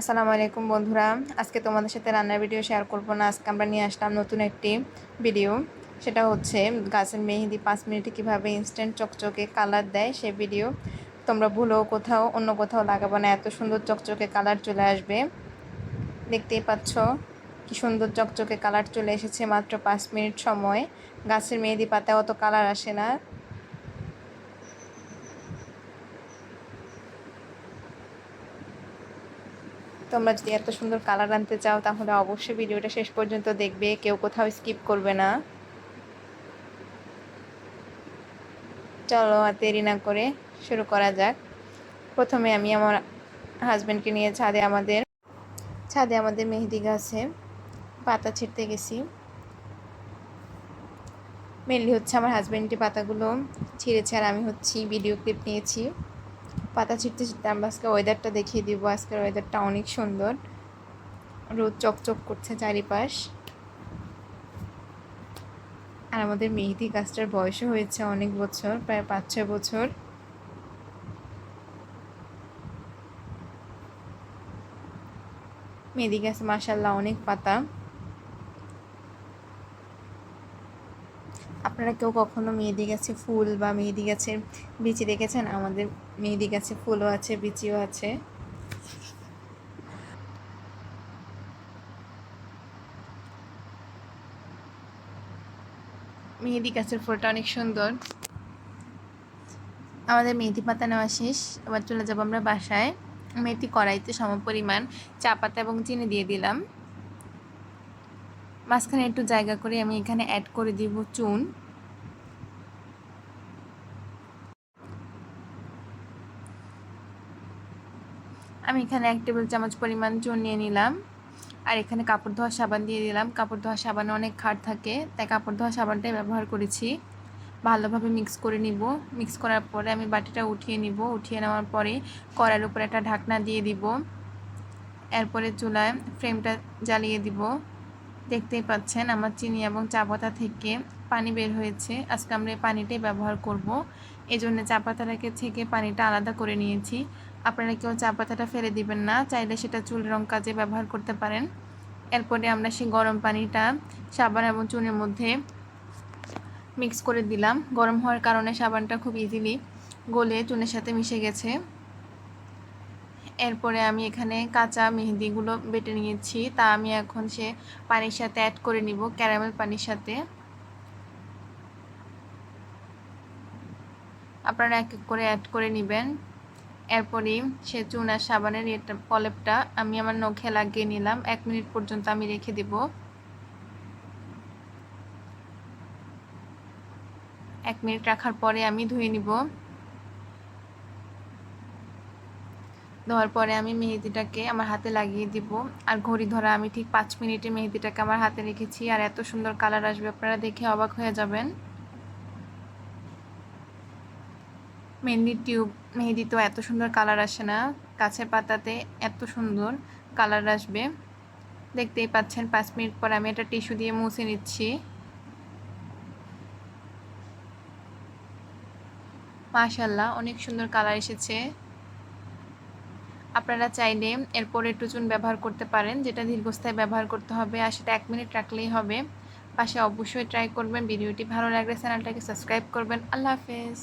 আসসালামু আলাইকুম বন্ধুরা। আজকে তোমাদের সাথে রান্নার ভিডিও শেয়ার করব না। আজকে আমরা নিয়ে আসলাম নতুন একটি ভিডিও সেটা হচ্ছে গাছের মেহেদি পাঁচ মিনিটে কীভাবে ইনস্ট্যান্ট চকচকে কালার দেয় সে ভিডিও তোমরা ভুলো কোথাও, অন্য কোথাও লাগাবো না। এত সুন্দর চকচকে কালার চলে আসবে। দেখতেই পাচ্ছ কি সুন্দর চকচকে কালার চলে এসেছে মাত্র পাঁচ মিনিট সময়। গাছের মেহেদি পাতা অত কালার আসে না। তোমরা যদি এত সুন্দর কালার আনতে চাও, তাহলে অবশ্যই ভিডিওটা শেষ পর্যন্ত দেখবে। কেউ কোথাও স্কিপ করবে না। চলো আর দেরি না করে শুরু করা যাক। প্রথমে আমি আমার হাজব্যান্ডকে নিয়ে ছাদে আমাদের ছাদে আমাদের মেহেদি গাছে পাতা ছিঁড়তে গেছি। মেনলি হচ্ছে আমার হাজব্যান্ডটি পাতাগুলো ছিঁড়েছে আর আমি হচ্ছি ভিডিও ক্লিপ নিয়েছি। পাতা ছিটতে ছিটতে আমরা আজকে ওয়েদারটা দেখিয়ে দিব। আজকের ওয়েদারটা অনেক সুন্দর। রোদ চকচক করছে চারিপাশ। আর আমাদের মেহেদি গাছটার বয়সও হয়েছে অনেক বছর, প্রায় পাঁচ ছয় বছর। মেহেদি গাছ মাসাল্লাহ অনেক পাতা। আপনারা কেউ কখনো মেহেদি গাছে ফুল বা মেহেদি গাছের বিচি দেখেছেন? আমাদের মেহেদি গাছে ফুলও আছে, বিচিও আছে। মেহেদি গাছের ফুলটা অনেক সুন্দর। আমাদের মেহেদি পাতা নেওয়া শেষ। এবার চলে যাব আমরা বাসায়। মেহেদি কড়াইতে সম পরিমাণ চা পাতা এবং চিনি দিয়ে দিলাম। মাঝখানে একটু জায়গা করে আমি এখানে অ্যাড করে দিব চুন। আমি এখানে এক টেবিল চামচ পরিমাণ চুন নিয়ে নিলাম। আর এখানে কাপড় ধোয়া সাবান দিয়ে দিলাম। কাপড় ধোয়া সাবানে অনেক খাট থাকে, তাই কাপড় ধোয়া সাবানটাই ব্যবহার করেছি। ভালোভাবে মিক্স করে নিব। মিক্স করার পরে আমি বাটিটা উঠিয়ে নিব। উঠিয়ে নেওয়ার পরে কড়ার উপরে একটা ঢাকনা দিয়ে দিব। এরপরে চুলায় ফ্রেমটা জ্বালিয়ে দিব। দেখতেই পাচ্ছেন আমার চিনি এবং চা পাতা থেকে পানি বের হয়েছে। আজকে আমরা এই পানিটাই ব্যবহার করব। এই জন্য চা পাতাটাকে থেকে পানিটা আলাদা করে নিয়েছি। আপনারা কেউ চা পাতাটা ফেলে দিবেন না, চাইলে সেটা চুল রং কাজে ব্যবহার করতে পারেন। এরপরে আমরা সেই গরম পানিটা সাবান এবং চুনের মধ্যে মিক্স করে দিলাম। গরম হওয়ার কারণে সাবানটা খুব ইজিলি গলে চুনের সাথে মিশে গেছে। এরপরে আমি এখানে কাঁচা মেহেদিগুলো বেটে নিয়েছি। তা আমি এখন সে পানির সাথে অ্যাড করে নিব ক্যারামেল পানির সাথে। আপনারা এক এক করে অ্যাড করে নেবেন। এরপরই সে চুনার সাবানের এটা পলেপটা আমি আমার নখে লাগিয়ে নিলাম। এক মিনিট পর্যন্ত আমি রেখে দেব। এক মিনিট রাখার পরে আমি ধুয়ে নিব। ধোয়ার পরে আমি মেহেদিটাকে আমার হাতে লাগিয়ে দিব। আর ঘড়ি ধরা আমি ঠিক পাঁচ মিনিটে মেহেদিটাকে আমার হাতে রেখেছি। আর এত সুন্দর কালার আসবে, আপনারা দেখে অবাক হয়ে যাবেন। মেহেন্দির টিউব, মেহেদি তো এত সুন্দর কালার আসে না। গাছের পাতাতে এত সুন্দর কালার আসবে। দেখতেই পাচ্ছেন, পাঁচ মিনিট পর আমি একটা টিস্যু দিয়ে মুছে নিচ্ছি। মাশাল্লাহ, অনেক সুন্দর কালার এসেছে। আপনারা চাইলে এরপরে একটু চুন ব্যবহার করতে পারেন, যেটা দীর্ঘস্থায়ী ব্যবহার করতে হবে আর সেটা এক মিনিট রাখলেই হবে। পাশে অবশ্যই ট্রাই করবেন। ভিডিওটি ভালো লাগলে চ্যানেলটাকে সাবস্ক্রাইব করবেন। আল্লাহ হাফেজ।